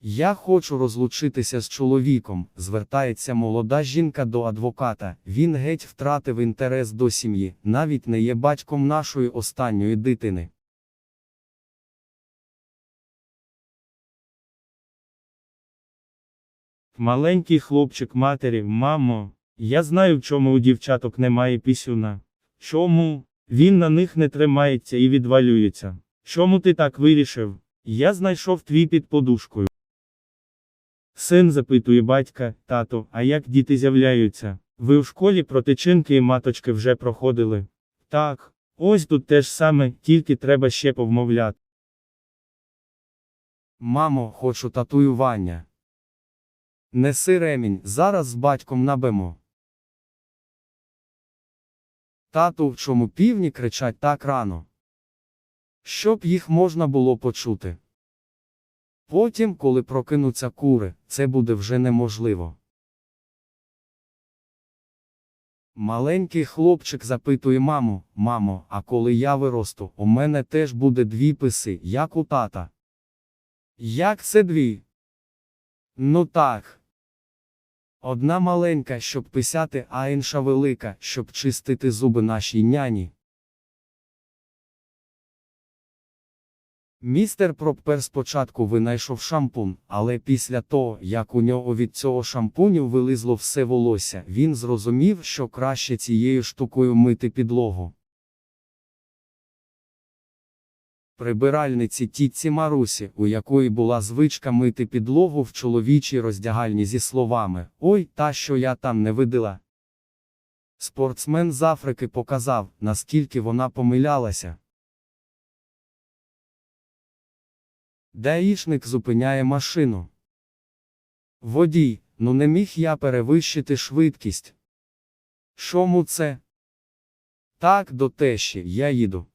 Я хочу розлучитися з чоловіком, звертається молода жінка до адвоката. Він геть втратив інтерес до сім'ї, навіть не є батьком нашої останньої дитини. Маленький хлопчик матері, мамо, я знаю, в чому у дівчаток немає пісюна. Чому? Він на них не тримається і відвалюється. Чому ти так вирішив? Я знайшов твій під подушкою. Син запитує батька, тато, а як діти з'являються? Ви в школі про тичинки і маточки вже проходили? Так, ось тут те ж саме, тільки треба ще повмовляти. Мамо, хочу татуювання. Неси ремінь, зараз з батьком набемо. Тату, в чому півні кричать так рано? Щоб їх можна було почути. Потім, коли прокинуться кури, це буде вже неможливо. Маленький хлопчик запитує маму, мамо, а коли я виросту, у мене теж буде дві писи, як у тата. Як це дві? Ну так. Одна маленька, щоб писяти, а інша велика, щоб чистити зуби нашій няні. Містер Проппер спочатку винайшов шампунь, але після того, як у нього від цього шампуню вилизло все волосся, він зрозумів, що краще цією штукою мити підлогу. Прибиральниці тітці Марусі, у якої була звичка мити підлогу в чоловічій роздягальні зі словами Ой, та що я там не видила. Спортсмен з Африки показав, наскільки вона помилялася. Даїшник зупиняє машину. Водій, ну не міг я перевищити швидкість. Шому це? Так, до теші, я їду.